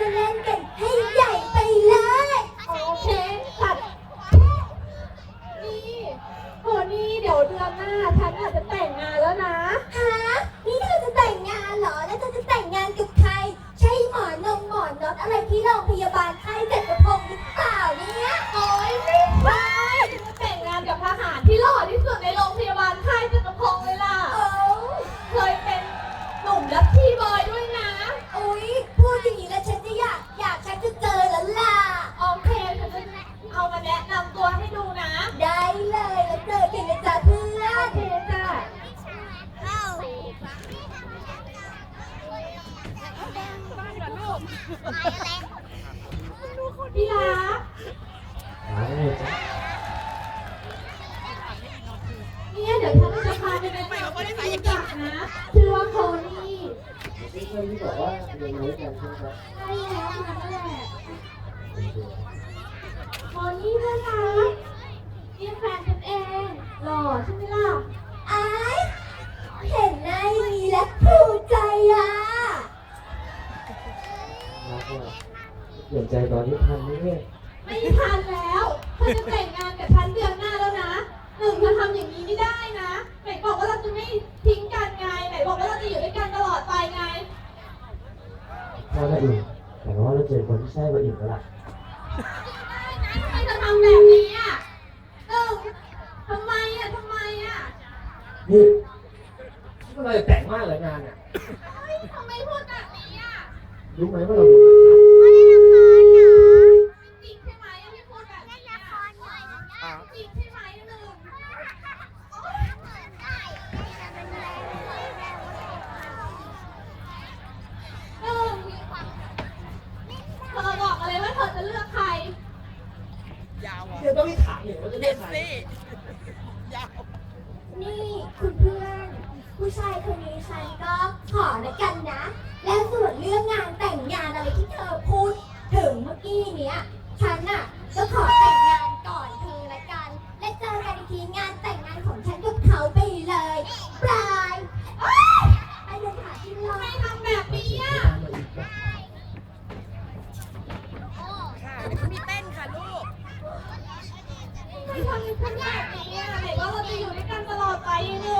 จะ อนที่บอกว่าเรียนรู้กันใช่ไหมครับใช่แล้วนั่นแหละโคนี่เพื่อนรักนี่แฟนฉันเองหล่อใช่ไหมล่ะไอายเห็นหน้าอย่างนี้แล้วภูมิใจอะแล้วก็เปลี่ยนใจตอนที่ทันนี่เนี่ยไม่ทันแล้วเธอจะแต่งงานกับฉันเดือนหน้าแล้วนะหนึ่งเธอทำอย่างนี้ไม่ได้นะไหนบอกว่าเราจะไม่ทิ้งกันไงไหนบอกว่าเราจะอยู่ด้วยกันตลอดไปไง พอละอิ่มแต่ว่าเราเจอคนที่ใช่ว่าอิ่มแล้วล่ะทำไมเธอทำแบบนี้อะหนึ่งทำไมอะทำไมอะนี่ทำไมแต่งมากเลยงานอะเฮ้ยทำไมพูดแบบนี้อะ รู้ไหมว่าเราดูจริงใช่ไหมอะที่พูดแบบนี้อะจริงใช่ไหมหนึ่งหนึ่งเธอบอกมาเลยว่าเธอจะเลือกใคร เดี๋ยวต้องไปถามเนี่ยว่าจะได้ใคร นี่คุณเพื่อน ผู้ชายคนนี้ฉันก็ขอละกันนะ แล้วส่วนเรื่องงานแต่งงานอะไรที่เธอพูด ถึงเมื่อกี้เนี้ยฉันน่ะก็ขอแต่งงานก่อนเธอละกัน และเจอกันอีกทีงานแต่งงานของฉันกับเขาไปเลยปลายเอ้ยไปเดินหาที่รอทำไมทำแบบนี้อะตามมาอีกป่ะค่ะเดี๋ยวเขามีเต้นค่ะลูกทำไมทำเป็นคนแบบนี้อะไหนว่าเราจะอยู่ด้วยกันตลอดไปหนึ่ง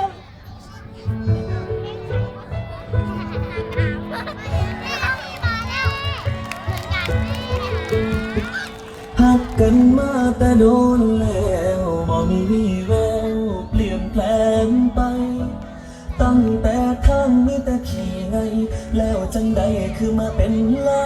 กันมาแต่โดนแล้วบ่มีวี่แววเปลี่ยนแปลงไป ตั้งแต่ทางมีแต่ขี้ไง แล้วจังใดคือมาเป็นลา